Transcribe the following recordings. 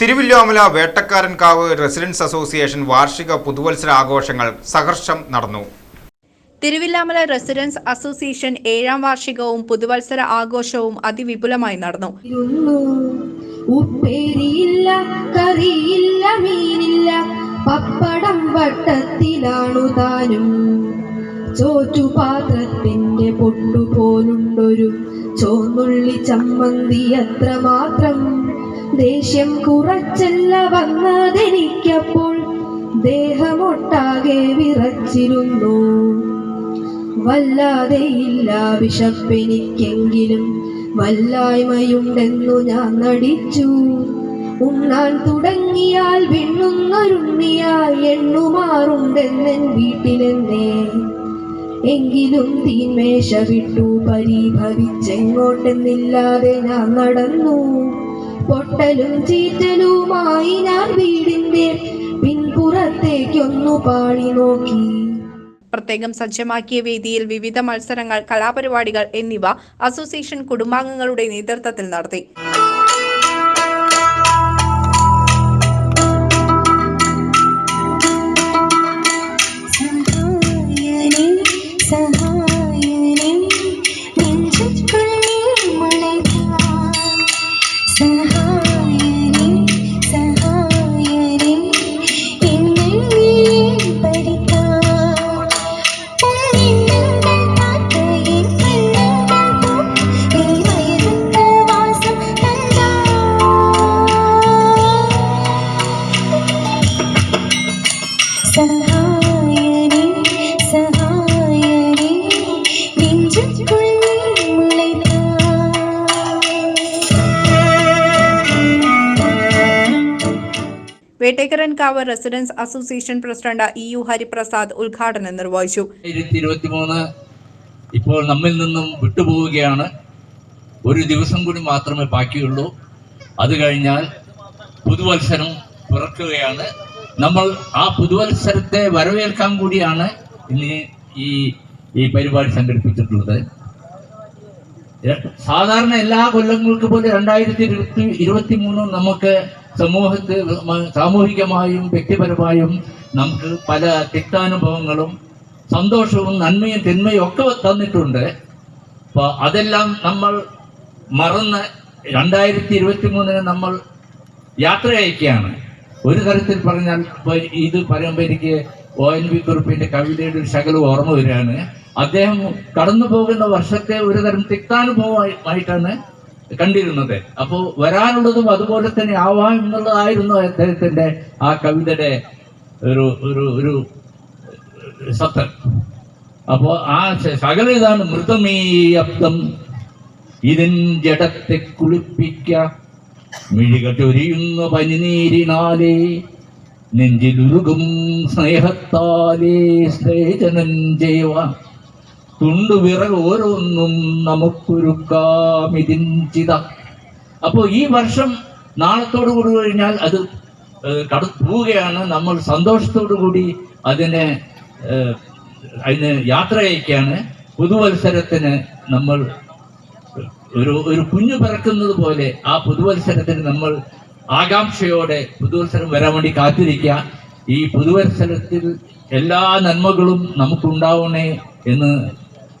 തിരുവില്ലോമല വേട്ടക്കാരൻ കാവ് residence association വാർഷിക പുതുവത്സര ആഘോഷങ്ങൾ സഹർഷം നടന്നു. തിരുവില്ലാമല റെസിഡൻസ് അസോസിയേഷൻ ഏഴാം വാർഷികവും പുതുവത്സര ആഘോഷവും അതിവിപുലമായി നടന്നു. ഉപ്പേരിയില്ല കറിയില്ല മീനില്ല പപ്പടം വട്ടത്തിലാണു താനും. ചോറ്റുപാത്രത്തിന്റെ പൊട്ടുപോലുണ്ടൊരു ചോന്നുള്ളി ചമ്മന്തി അത്രമാത്രം. ദേഷ്യം കുറച്ചല്ല വന്നതെനിക്കപ്പോൾ ദേഹമൊട്ടാകെ വിറച്ചിരുന്നു. വല്ലാതെയില്ല വിശപ്പെനിക്കെങ്കിലും വല്ലായ്മയുണ്ടെന്നു ഞാൻ നടിച്ചു. ഉണ്ണാൻ തുടങ്ങിയാൽ വിണ്ണുന്നൊരുണ്ണിയാൽ എണ്ണുമാറുണ്ടെന്നൻ വീട്ടിലെന്നേ. എങ്കിലും തീന്മേശ വിട്ടു പരിഭവിച്ചെങ്ങോട്ടെന്നില്ലാതെ ഞാൻ നടന്നു. പൊട്ടലും ചീറ്റലുമായി ഞാൻ വീടിന്റെ പിൻപുറത്തേക്കൊന്നു പാളി നോക്കി. പ്രത്യേകം സജ്ജമാക്കിയ വേദിയിൽ വിവിധ മത്സരങ്ങൾ കലാപരിപാടികൾ എന്നിവ അസോസിയേഷൻ കുടുംബാംഗങ്ങളുടെ നേതൃത്വത്തിൽ നടത്തി. Vettekkaran Kavu residence association president E U Hariprasad ഉദ്ഘാടനം നിർവഹിച്ചു. ഇപ്പോൾ നമ്മിൽ നിന്നും വിട്ടുപോവുകയാണ്. ഒരു ദിവസം കൂടി മാത്രമേ ബാക്കിയുള്ളൂ. അത് കഴിഞ്ഞാൽ പുതുവത്സരം പിറക്കുകയാണ്. നമ്മൾ ആ പുതുവത്സരത്തെ വരവേൽക്കാൻ കൂടിയാണ് ഇന്ന് ഈ ഈ പരിപാടി സംഘടിപ്പിച്ചിട്ടുള്ളത്. സാധാരണ എല്ലാ കൊല്ലങ്ങൾക്ക് പോലെ രണ്ടായിരത്തി ഇരുപത്തി ഇരുപത്തി മൂന്നും നമുക്ക് സമൂഹത്തിൽ സാമൂഹികമായും വ്യക്തിപരമായും നമുക്ക് പല തിക്താനുഭവങ്ങളും സന്തോഷവും നന്മയും തിന്മയും ഒക്കെ തന്നിട്ടുണ്ട്. അപ്പോൾ അതെല്ലാം നമ്മൾ മറന്ന് രണ്ടായിരത്തി ഇരുപത്തി മൂന്നിന് നമ്മൾ യാത്ര അയക്കുകയാണ് ഒരു തരത്തിൽ പറഞ്ഞാൽ ഇത് പറയുമ്പോൾ എനിക്ക് ഒ എൻ വി കുറിപ്പിന്റെ കവിതയുടെ ഒരു ശകലം ഓർമ്മ വരികയാണ്. അദ്ദേഹം കടന്നു പോകുന്ന വർഷത്തെ ഒരു തരം തിക്താനുഭവമായിട്ടാണ് കണ്ടിരുന്നത്. അപ്പോൾ വരാനുള്ളതും അതുപോലെ തന്നെ ആവാം എന്നുള്ളതായിരുന്നു അദ്ദേഹത്തിന്റെ ആ കവിതയുടെ ഒരു ഒരു ഒരു സത്തൻ അപ്പോ ആ സകല ഇതാണ് മൃതമീ അബ്ദം ഇതിൻ ജഡത്തെ കുളിപ്പിക്ക മിഴികട്ടൊരിയുന്ന പനിനീരിനാലേ നെഞ്ചിലുരുകും സ്നേഹത്താലേ സ്നേഹജനം ചെയ്യുക തുണ്ടുവിറൽ ഓരോന്നും നമുക്കൊരുക്കാമിതിഞ്ചിത അപ്പോൾ ഈ വർഷം നാളത്തോടു കൂടി കഴിഞ്ഞാൽ അത് ഏഹ്, കട പോവുകയാണ്. നമ്മൾ സന്തോഷത്തോടു കൂടി അതിനെ അതിന് യാത്ര അയക്കുകയാണ് പുതുവത്സരത്തിന് നമ്മൾ ഒരു ഒരു കുഞ്ഞു പിറക്കുന്നത് പോലെ ആ പുതുവത്സരത്തിന് നമ്മൾ ആകാംക്ഷയോടെ പുതുവത്സരം വരാൻ വേണ്ടി കാത്തിരിക്കുക. ഈ പുതുവത്സരത്തിൽ എല്ലാ നന്മകളും നമുക്കുണ്ടാവണേ എന്ന്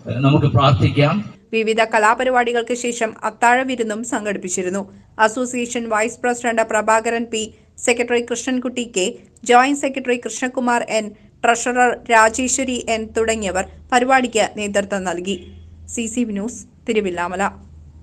നമുക്ക് പ്രാർത്ഥിക്കാം. വിവിധ കലാപരിപാടികൾക്ക് ശേഷം അത്താഴ വിരുന്നും സംഘടിപ്പിച്ചിരുന്നു. Association vice president Prabhakaran P secretary Krishnankutty K joint secretary Krishnakumar N treasurer Rajeswari N തുടങ്ങിയവർ പരിപാടിക്ക് നേതൃത്വം നൽകി. C C news Thiruvilwamala.